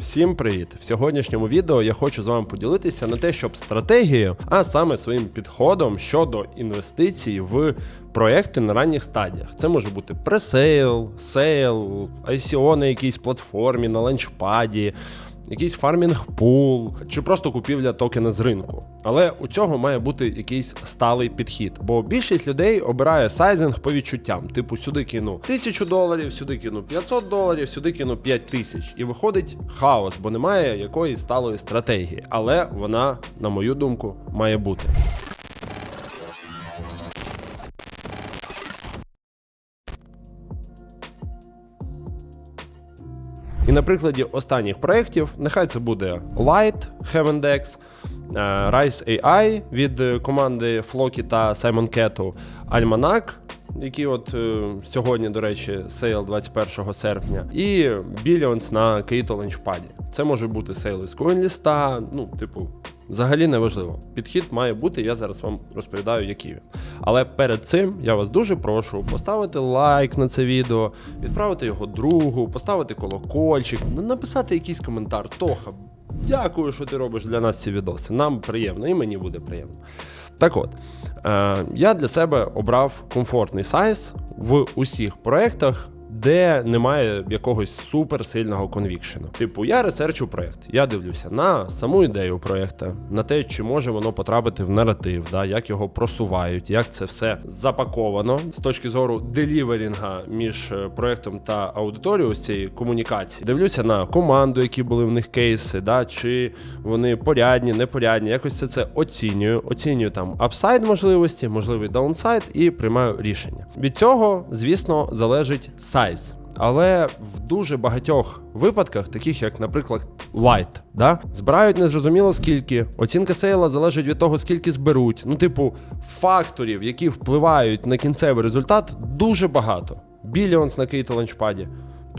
Всім привіт! В сьогоднішньому відео я хочу з вами поділитися не те, щоб стратегією, а саме своїм підходом щодо інвестицій в проекти на ранніх стадіях. Це може бути пресейл, сейл, ICO на якійсь платформі, на ланчпаді. Якийсь фармінг пул чи просто купівля токена з ринку. Але у цього має бути якийсь сталий підхід, бо більшість людей обирає сайзинг по відчуттям. Типу, сюди кину тисячу доларів, сюди кину 500 доларів, сюди кину 5 тисяч. І виходить хаос, бо немає якоїсь сталої стратегії. Але вона, на мою думку, має бути. І на прикладі останніх проєктів, нехай це буде Light, Heavendex, Dex Rise AI від е, команди Floki та Simon Кету, Almanac, який от е, сьогодні, до речі, сейл 21 серпня, і Billions на Кейто Launchpad. Це може бути сейл із CoinList, ну, типу, взагалі не важливо. Підхід має бути, я зараз вам розповідаю, який він. Але перед цим я вас дуже прошу поставити лайк на це відео, відправити його другу, поставити колокольчик, на- написати якийсь коментар. Тоха, дякую, що ти робиш для нас ці відоси. Нам приємно, і мені буде приємно. Так от, е, я для себе обрав комфортний сайз в усіх проєктах, де немає якогось суперсильного конвікшену. Типу, я ресерчу проєкт, я дивлюся на саму ідею проєкта, на те, чи може воно потрапити в наратив, да, як його просувають, як це все запаковано з точки зору деліверінга між е, проєктом та аудиторією з цієї комунікації. Дивлюся на команду, які були в них кейси, да, чи вони порядні, непорядні. Якось все це оцінюю. Оцінюю там апсайд можливості, можливий даунсайд і приймаю рішення. Від цього, звісно, залежить сайз. Але в дуже багатьох випадках, таких як, наприклад, Light, да, збирають незрозуміло скільки. Оцінка сейла залежить від того, скільки зберуть. Ну, типу, факторів, які впливають на кінцевий результат, дуже багато. Біліонс на кейто ланчпаді.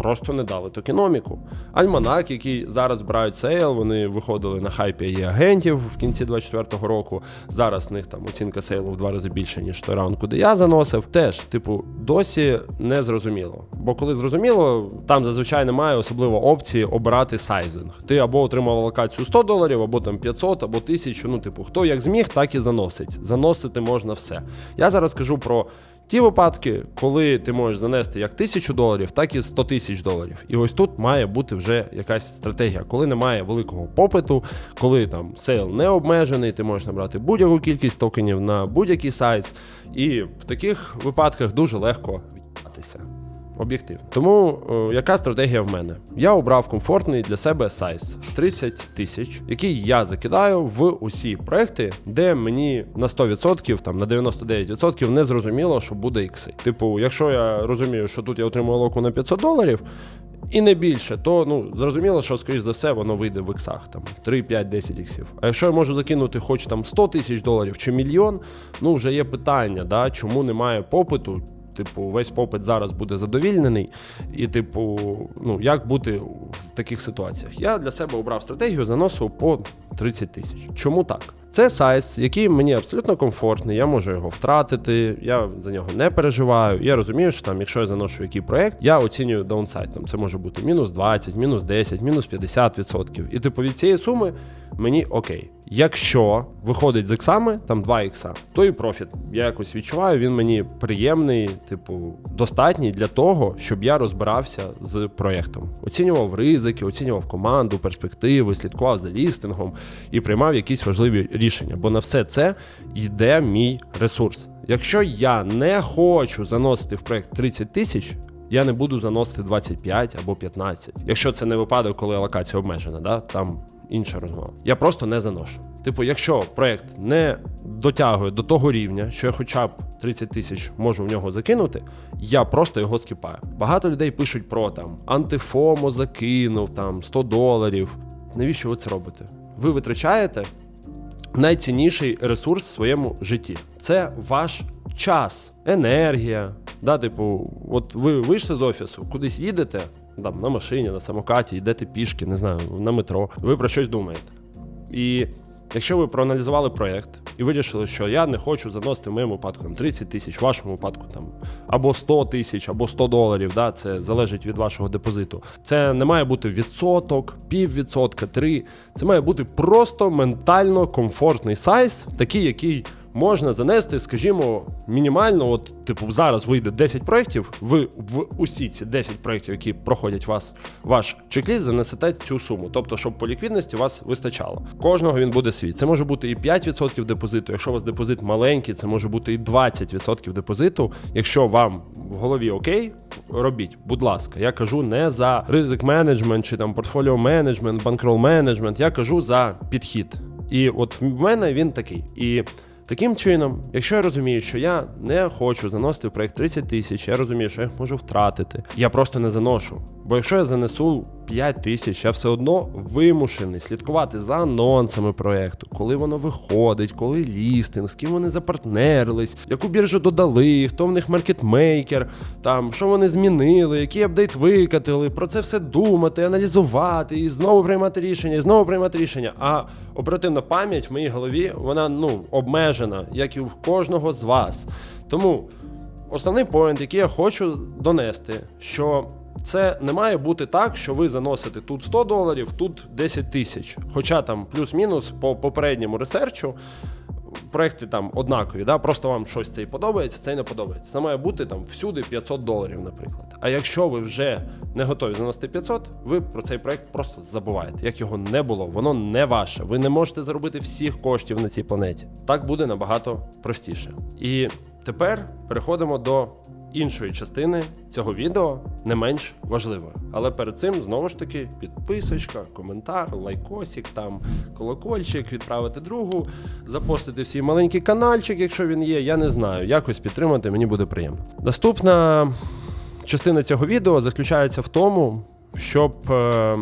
Просто не дали токеноміку. Альманак, який зараз збирають сейл, вони виходили на хайпі і агентів в кінці 24-го року. Зараз в них там оцінка сейлу в два рази більше, ніж той раунд, куди я заносив. Теж, типу, досі не зрозуміло. Бо коли зрозуміло, там зазвичай немає особливо опції обирати сайзинг. Ти або отримав локацію 100 доларів, або там 500, або 1000. Ну, типу, хто як зміг, так і заносить. Заносити можна все. Я зараз кажу про. Ті випадки, коли ти можеш занести як тисячу доларів, так і 100 тисяч доларів. І ось тут має бути вже якась стратегія, коли немає великого попиту, коли там сейл не обмежений, ти можеш набрати будь-яку кількість токенів на будь-який сайт. І в таких випадках дуже легко відтися. Об'єктивно. Тому е, яка стратегія в мене? Я обрав комфортний для себе сайз 30 тисяч, який я закидаю в усі проекти, де мені на 100%, там на 99% не зрозуміло, що буде ікси. Типу, якщо я розумію, що тут я отримую локу на 500 доларів. І не більше, то ну зрозуміло, що скоріш за все воно вийде в іксах там 3, 5, 10 іксів. А якщо я можу закинути хоч там 100 тисяч доларів чи мільйон, ну вже є питання, да, чому немає попиту. Типу, весь попит зараз буде задовільнений, і, типу, ну як бути в таких ситуаціях? Я для себе обрав стратегію заносу по 30 тисяч. Чому так? Це сайз, який мені абсолютно комфортний, я можу його втратити, я за нього не переживаю. Я розумію, що там, якщо я заношу який проект, я оцінюю даунсайд. Там це може бути мінус 20, мінус 10, мінус 50%. І типу від цієї суми мені окей. Якщо виходить з іксами, там 2 ікса, то і профіт. Я якось відчуваю, він мені приємний, типу, достатній для того, щоб я розбирався з проєктом. Оцінював ризики, оцінював команду, перспективи, слідкував за лістингом і приймав якісь важливі рішення. Бо на все це йде мій ресурс. Якщо я не хочу заносити в проєкт 30 тисяч. Я не буду заносити 25 або 15. Якщо це не випадок, коли локація обмежена, да? там інша розмова. Я просто не заношу. Типу, якщо проект не дотягує до того рівня, що я хоча б 30 тисяч можу в нього закинути, я просто його скіпаю. Багато людей пишуть про там антифомо закинув, там 100 доларів. Навіщо ви це робите? Ви витрачаєте найцінніший ресурс в своєму житті. Це ваш час, енергія. Да, типу, от ви вийшли з офісу, кудись їдете, там, на машині, на самокаті, йдете пішки, не знаю, на метро. Ви про щось думаєте. І Якщо ви проаналізували проєкт і вирішили, що я не хочу заносити в моєму випадку там 30 тисяч, в вашому випадку там або 100 тисяч, або 100 доларів, да, це залежить від вашого депозиту. Це не має бути відсоток, піввідсотка, три. Це має бути просто ментально комфортний сайз, такий, який можна занести, скажімо, мінімально. От, типу, зараз вийде 10 проєктів. Ви в усі ці 10 проєктів, які проходять вас, ваш чек-ліст, занесете цю суму. Тобто, щоб по ліквідності вас вистачало. Кожного він буде свій. Це може бути і 5% депозиту. Якщо у вас депозит маленький, це може бути і 20% депозиту. Якщо вам в голові окей, робіть, будь ласка. Я кажу не за ризик менеджмент чи там портфоліо менеджмент, банкрол менеджмент. Я кажу за підхід. І от в мене він такий. І Таким чином, якщо я розумію, що я не хочу заносити в проект 30 тисяч, я розумію, що я їх можу втратити. Я просто не заношу. Бо якщо я занесу 5 тисяч, я все одно вимушений слідкувати за анонсами проекту, коли воно виходить, коли лістинг, з ким вони запартнерились, яку біржу додали, хто в них маркетмейкер, там що вони змінили, який апдейт викатили. Про це все думати, аналізувати і знову приймати рішення, і знову приймати рішення. А оперативна пам'ять в моїй голові вона ну обмежена, як і у кожного з вас. Тому основний поінт, який я хочу донести, що це не має бути так, що ви заносите тут 100 доларів, тут 10 тисяч. Хоча там плюс-мінус по попередньому ресерчу проекти там однакові, да? просто вам щось це і подобається, це і не подобається. Це має бути там всюди 500 доларів, наприклад. А якщо ви вже не готові заносити 500, ви про цей проект просто забуваєте. Як його не було, воно не ваше. Ви не можете заробити всіх коштів на цій планеті. Так буде набагато простіше. І тепер переходимо до іншої частини цього відео, не менш важливої. Але перед цим знову ж таки підписочка, коментар, лайкосик, там колокольчик, відправити другу, запостити свій маленький каналчик, якщо він є. Я не знаю. Якось підтримати мені буде приємно. Наступна частина цього відео заключається в тому. Щоб е,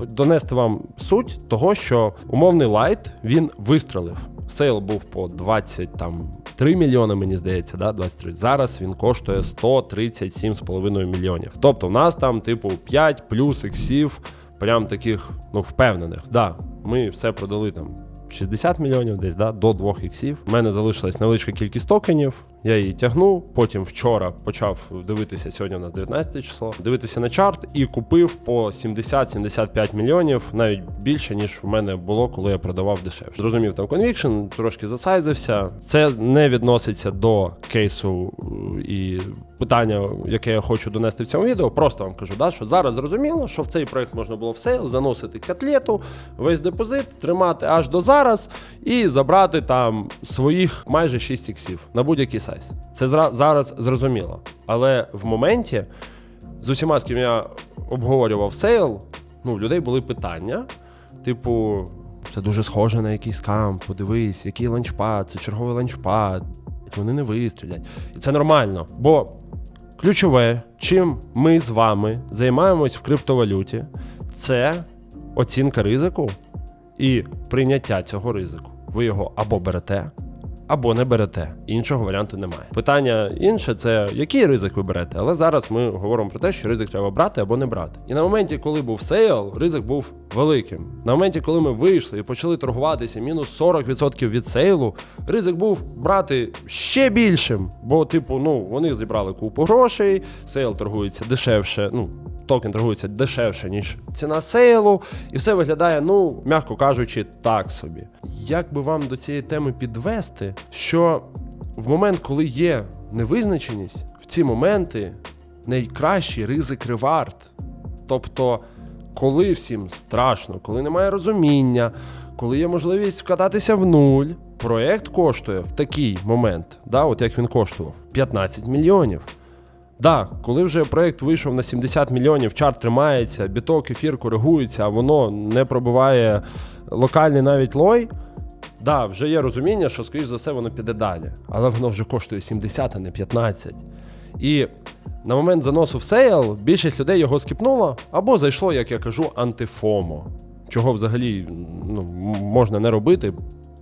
донести вам суть того, що умовний лайт він вистрелив. Сейл був по 23 мільйони, мені здається, да, 23. Зараз він коштує 137,5 мільйонів. Тобто, в нас там, типу, 5 плюс іксів, прям таких, ну, впевнених. Да, ми все продали там 60 мільйонів десь да, до 2 іксів. У мене залишилась невеличка кількість токенів. Я її тягну. Потім вчора почав дивитися сьогодні. У нас 19 число. Дивитися на чарт і купив по 70-75 мільйонів, навіть більше ніж в мене було, коли я продавав дешевше. Зрозумів там конвікшн, трошки засайзився. Це не відноситься до кейсу е, і питання, яке я хочу донести в цьому відео. Просто вам кажу, да, що зараз зрозуміло, що в цей проект можна було все заносити котлету, весь депозит, тримати аж до зараз і забрати там своїх майже 6 іксів на будь-який сайз. Це зараз зрозуміло. Але в моменті з усіма, з ким я обговорював сейл, ну, в людей були питання, типу, це дуже схоже на якийсь скам, подивись, який ланчпад, це черговий ланчпад, вони не вистрілять. І це нормально, бо ключове, чим ми з вами займаємось в криптовалюті, це оцінка ризику і прийняття цього ризику. Ви його або берете, або не берете. Іншого варіанту немає. Питання інше це який ризик ви берете. Але зараз ми говоримо про те, що ризик треба брати або не брати. І на моменті, коли був сейл, ризик був великим. На моменті, коли ми вийшли і почали торгуватися мінус 40% від сейлу, ризик був брати ще більшим. Бо, типу, ну вони зібрали купу грошей, сейл торгується дешевше. Ну токен торгується дешевше, ніж ціна сейлу, і все виглядає, ну, м'яко кажучи, так собі. Як би вам до цієї теми підвести, що в момент, коли є невизначеність, в ці моменти найкращий ризик ревард. Тобто, коли всім страшно, коли немає розуміння, коли є можливість вкататися в нуль, проект коштує в такий момент, да, от як він коштував, 15 мільйонів. Да, коли вже проект вийшов на 70 мільйонів, чарт тримається, біток, ефір коригується, а воно не пробиває локальний навіть лой. Да, вже є розуміння, що, скоріш за все, воно піде далі. Але воно вже коштує 70, а не 15. І на момент заносу в сейл більшість людей його скіпнуло, або зайшло, як я кажу, антифомо. Чого взагалі ну, можна не робити,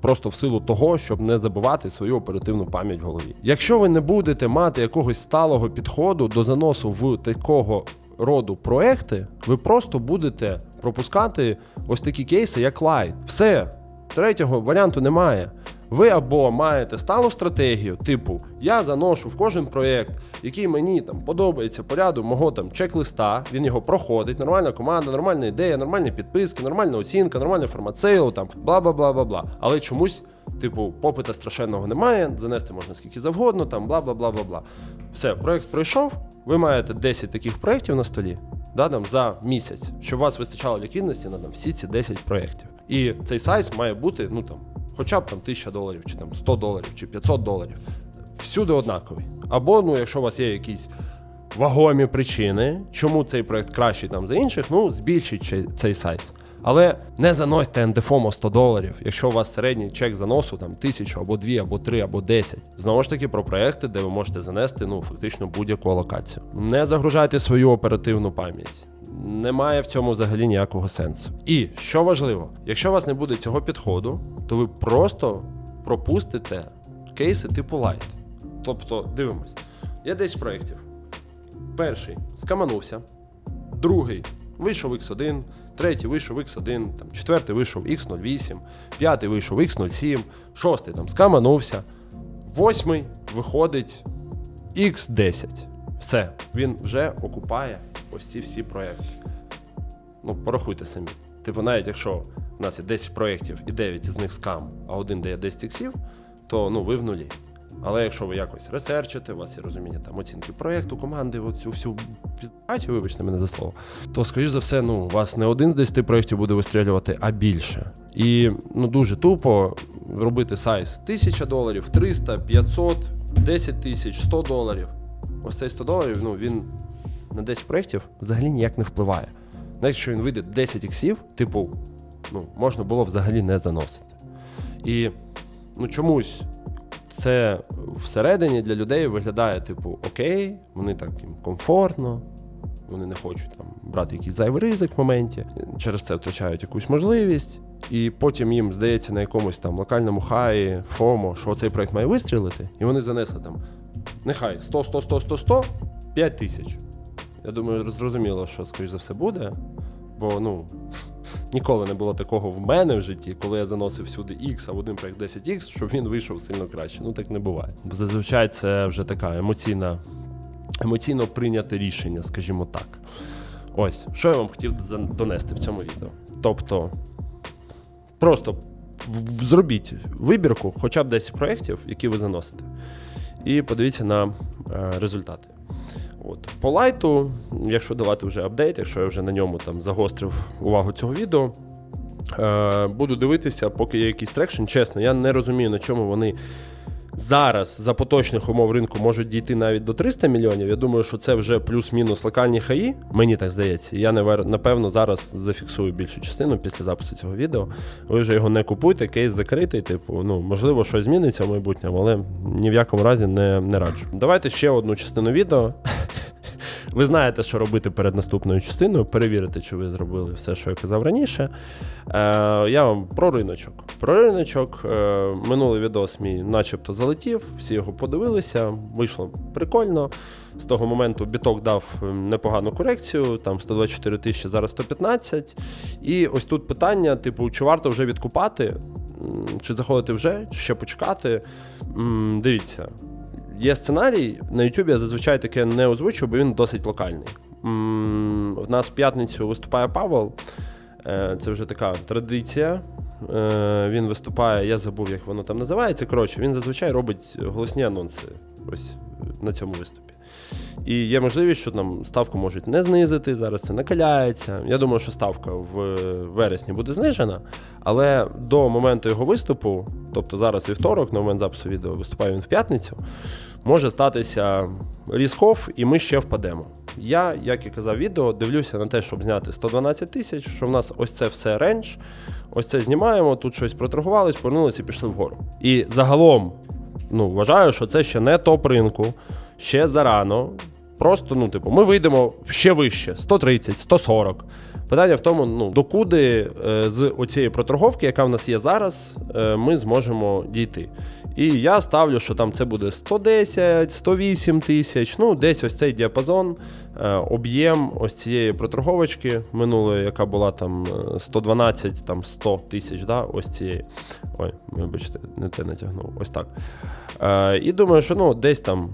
просто в силу того, щоб не забувати свою оперативну пам'ять в голові. Якщо ви не будете мати якогось сталого підходу до заносу в такого роду проекти, ви просто будете пропускати ось такі кейси, як Light. Все. Третього варіанту немає. Ви або маєте сталу стратегію, типу, я заношу в кожен проєкт, який мені там подобається по ряду мого там чек-листа, він його проходить, нормальна команда, нормальна ідея, нормальні підписки, нормальна оцінка, нормальний формат сейлу, там бла бла бла бла бла. Але чомусь, типу, попита страшенного немає, занести можна скільки завгодно, там бла бла бла бла бла. Все, проєкт пройшов. Ви маєте 10 таких проєктів на столі, да, там, за місяць, щоб у вас вистачало ліквідності на там, всі ці 10 проєктів. І цей сайз має бути, ну там, хоча б там 1000 доларів, чи там 100 доларів, чи 500 доларів. Всюди однаковий. Або, ну, якщо у вас є якісь вагомі причини, чому цей проект кращий там за інших, ну збільшіть цей- сайз. Але не заносьте НДФОМО 100 доларів, якщо у вас середній чек заносу там тисячу або дві, або три, або 10. Знову ж таки про проекти, де ви можете занести ну фактично будь-яку алокацію. Не загружайте свою оперативну пам'ять. Немає в цьому взагалі ніякого сенсу. І що важливо, якщо у вас не буде цього підходу, то ви просто пропустите кейси типу Light. Тобто, дивимось, є 10 проєктів. Перший скаманувся, другий вийшов X1, третій вийшов X1, там, четвертий вийшов X08, п'ятий вийшов X07, шостий там скаманувся, восьмий виходить X10. Все, він вже окупає ось ці всі проекти. Ну, порахуйте самі. Типу, навіть якщо в нас є 10 проєктів і 9 із них скам, а один дає 10 іксів, то ну, ви в нулі. Але якщо ви якось ресерчите, у вас є розуміння там оцінки проєкту, команди, оцю всю піздачу, вибачте мене за слово, то, скоріш за все, ну, у вас не один з 10 проєктів буде вистрілювати, а більше. І ну, дуже тупо робити сайз 1000 доларів, 300, 500, 10 тисяч, 100 доларів. Ось цей 100 доларів, ну, він на 10 проєктів взагалі ніяк не впливає. Навіть якщо він вийде 10 іксів, типу, ну, можна було взагалі не заносити. І ну, чомусь це всередині для людей виглядає, типу, окей, вони так їм комфортно, вони не хочуть там брати якийсь зайвий ризик в моменті, через це втрачають якусь можливість, і потім їм здається на якомусь там локальному хаї, ФОМО, що цей проект має вистрілити, і вони занесли там нехай 100, 100, 100, 100, 100, 5 тисяч. Я думаю, зрозуміло, що скоріш за все буде, бо ну. Ніколи не було такого в мене в житті, коли я заносив сюди X, а в один проект 10X, щоб він вийшов сильно краще. Ну так не буває. Бо зазвичай це вже така емоційна, емоційно прийняте рішення, скажімо так. Ось, що я вам хотів донести в цьому відео. Тобто, просто зробіть вибірку, хоча б 10 проєктів, які ви заносите, і подивіться на е, результати. От. По лайту, якщо давати вже апдейт, якщо я вже на ньому там загострив увагу цього відео, е, буду дивитися, поки є якийсь трекшн. Чесно, я не розумію, на чому вони зараз за поточних умов ринку можуть дійти навіть до 300 мільйонів. Я думаю, що це вже плюс-мінус локальні хаї. Мені так здається. Я напевно зараз зафіксую більшу частину після запису цього відео. Ви вже його не купуйте, кейс закритий. Типу, ну можливо, щось зміниться в майбутньому, але ні в якому разі не, не раджу. Давайте ще одну частину відео. Ви знаєте, що робити перед наступною частиною, перевірити, чи ви зробили все, що я казав раніше. Е, я вам про риночок. Про риночок. Е, минулий відос мій начебто залетів, всі його подивилися, вийшло прикольно. З того моменту біток дав непогану корекцію, там 124 тисячі, зараз 115. І ось тут питання: типу, чи варто вже відкупати, чи заходити вже, чи ще почекати. М, Дивіться, Є сценарій, на Ютубі я зазвичай таке не озвучую, бо він досить локальний. В нас в п'ятницю виступає Павел. Е, Це вже така традиція. Е, Він виступає, я забув, як воно там називається. Коротше, він зазвичай робить голосні анонси ось на цьому виступі. І є можливість, що там ставку можуть не знизити. Зараз це накаляється. Я думаю, що ставка в вересні буде знижена, але до моменту його виступу, тобто зараз вівторок, на момент запису відео виступає він в п'ятницю, може статися різков, і ми ще впадемо. Я, як і казав відео, дивлюся на те, щоб зняти 112 тисяч, що в нас ось це все рендж. Ось це знімаємо, тут щось проторгувались, повернулися і пішли вгору. І загалом, ну, вважаю, що це ще не топ ринку, ще зарано. Просто, ну, типу, ми вийдемо ще вище, 130, 140. Питання в тому, ну, докуди е, з оцієї проторговки, яка в нас є зараз, е, ми зможемо дійти. І я ставлю, що там це буде 110, 108 тисяч, ну десь ось цей діапазон, е, об'єм ось цієї проторговочки минулої, яка була там е, 112, там 100 тисяч, да, ось цієї. Ой, вибачте, не те натягнув. Ось так. Е, і думаю, що ну, десь там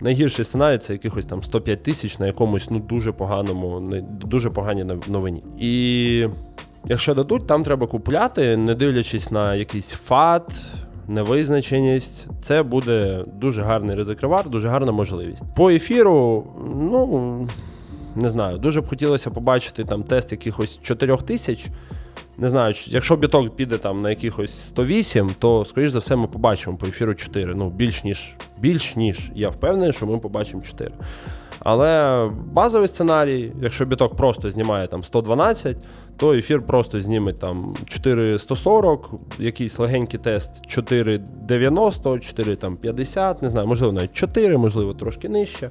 найгірший сценарій це якихось там 105 тисяч на якомусь ну, дуже поганому, дуже поганій новині. І якщо дадуть, там треба купляти, не дивлячись на якийсь фат, невизначеність. Це буде дуже гарний ризикривар, дуже гарна можливість. По ефіру, ну не знаю, дуже б хотілося побачити там тест якихось 4 тисяч. Не знаю, якщо біток піде там на якихось 108, то, скоріш за все, ми побачимо по ефіру 4. Ну, більш ніж, більш ніж. Я впевнений, що ми побачимо 4. Але базовий сценарій, якщо біток просто знімає там 112, то ефір просто зніме там 4140, якийсь легенький тест 490, 450, не знаю, можливо, навіть 4, можливо, трошки нижче.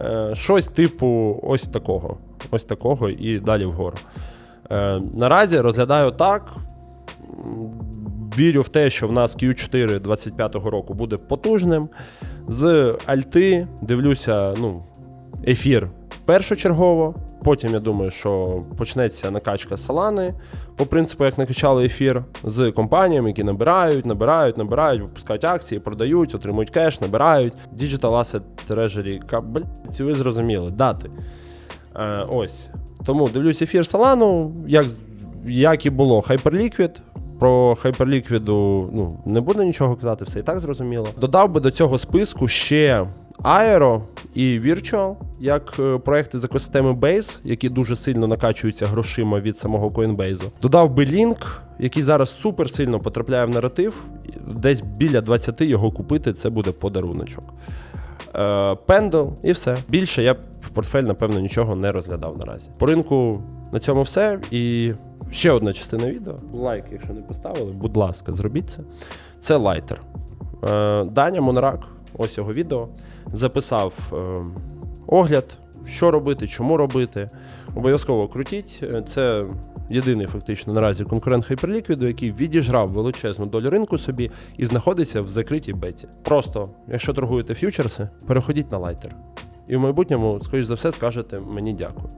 Е, щось типу ось такого. Ось такого і далі вгору. Е, наразі розглядаю так. Вірю в те, що в нас Q4 25-го року буде потужним. З Альти дивлюся, ну, ефір першочергово. Потім я думаю, що почнеться накачка Солани. По принципу, як накачали ефір з компаніями, які набирають, набирають, набирають, випускають акції, продають, отримують кеш, набирають. Digital Asset Treasury, блядь, ви зрозуміли, дати. Е, ось. Тому дивлюсь ефір Solana, як, як і було Hyperliquid. Про Hyperliquid ну, не буду нічого казати, все і так зрозуміло. Додав би до цього списку ще Aero і Virtual, як е, проекти з екосистеми Base, які дуже сильно накачуються грошима від самого Coinbase. Додав би Link, який зараз супер сильно потрапляє в наратив. Десь біля 20 його купити це буде подаруночок. Е, Пендл і все. Більше я в портфель, напевно, нічого не розглядав наразі. По ринку на цьому все. І ще одна частина відео. Лайк, якщо не поставили, будь ласка, зробіть це. Це лайтер. Е, Даня Монрак, ось його відео, записав е, огляд, що робити, чому робити. Обов'язково крутіть. Е, Це єдиний фактично наразі конкурент Hyperliquid, який відіжрав величезну долю ринку собі і знаходиться в закритій беті. Просто, якщо торгуєте ф'ючерси, переходіть на лайтер. І в майбутньому, скоріш за все, скажете мені дякую.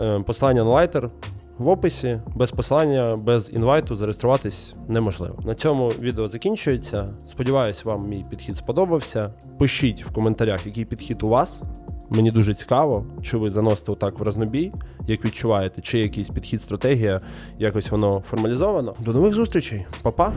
Е, Посилання на лайтер в описі, без посилання, без інвайту зареєструватись неможливо. На цьому відео закінчується. Сподіваюсь, вам мій підхід сподобався. Пишіть в коментарях, який підхід у вас. Мені дуже цікаво, чи ви заносите отак в рознобій, як відчуваєте, чи якийсь підхід, стратегія, якось воно формалізовано. До нових зустрічей, Па-па!